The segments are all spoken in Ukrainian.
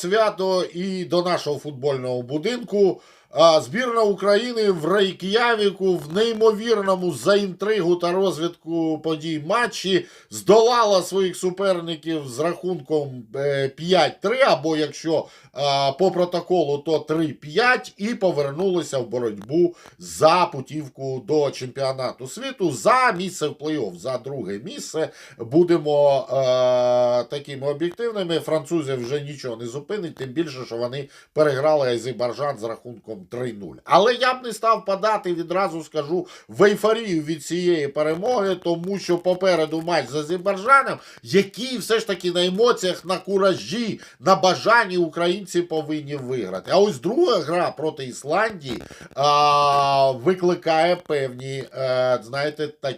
свято і до нашого футбольного будинку. Збірна України в Рейк'явіку в неймовірному за інтригу та розвідку подій матчі здолала своїх суперників з рахунком е, 5-3, або якщо по протоколу, то 3-5, і повернулися в боротьбу за путівку до чемпіонату світу за місце в плей-офф, за друге місце. Будемо е, такими об'єктивними. Французів вже нічого не зупинить, тим більше, що вони переграли Азербайджан з рахунком 3-0. Але я б не став падати, відразу скажу, в ейфорію від цієї перемоги, тому що попереду матч з Азербайджаном, який все ж таки на емоціях, на куражі, на бажанні українці повинні виграти. А ось друга гра проти Ісландії а, викликає певні, е, знаєте, так,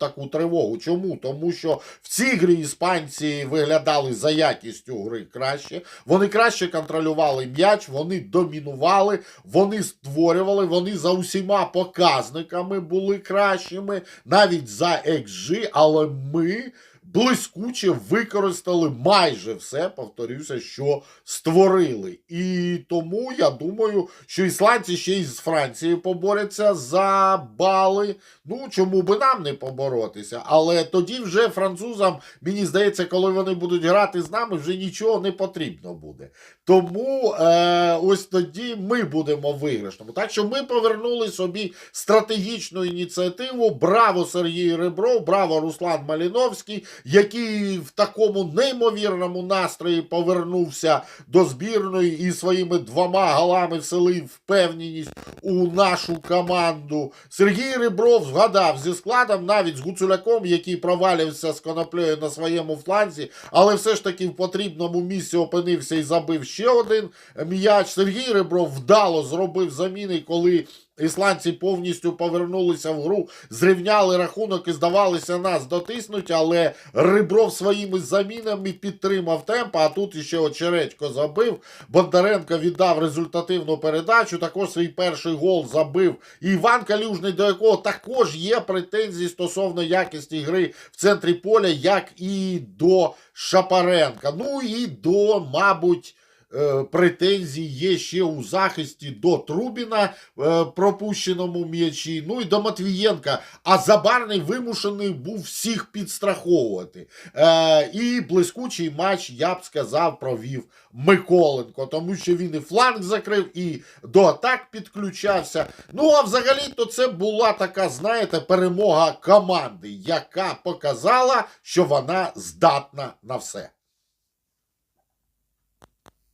таку тривогу. Чому? Тому що в цій грі іспанці виглядали за якістю гри краще. Вони краще контролювали м'яч, вони домінували, вони створювали, вони за усіма показниками були кращими, навіть за XG, але ми. Блискуче використали майже все, повторюся, що створили. І тому я думаю, що ісландці ще й з Францією поборються за бали. Ну, чому би нам не поборотися? Але тоді вже французам, мені здається, коли вони будуть грати з нами, вже нічого не потрібно буде. Тому е, ось тоді ми будемо виграшними. Так що ми повернули собі стратегічну ініціативу. Браво Сергій Ребров, браво Руслан Маліновський, який в такому неймовірному настрої повернувся до збірної і своїми двома голами вселив впевненість у нашу команду. Сергій Ребров згадав зі складом, навіть з Гуцуляком, який провалився з коноплею на своєму фланзі, але все ж таки в потрібному місці опинився і забив ще один м'яч. Сергій Ребров вдало зробив заміни, коли. Ісландці повністю повернулися в гру, зрівняли рахунок і здавалися нас дотиснуть, але Рибров своїми замінами підтримав темп, а тут іще Очередько забив. Бондаренко віддав результативну передачу, також свій перший гол забив. І Іван Калюжний, до якого також є претензії стосовно якості гри в центрі поля, як і до Шапаренка. Ну і до, мабуть. Е, Претензії є ще у захисті до Трубіна е, пропущеному м'ячі. Ну і до Матвієнка. А Забарний вимушений був всіх підстраховувати. Е, і блискучий матч, я б сказав, провів Миколенко, тому що він і фланг закрив, і до атак підключався. Ну а взагалі-то це була така, знаєте, перемога команди, яка показала, що вона здатна на все.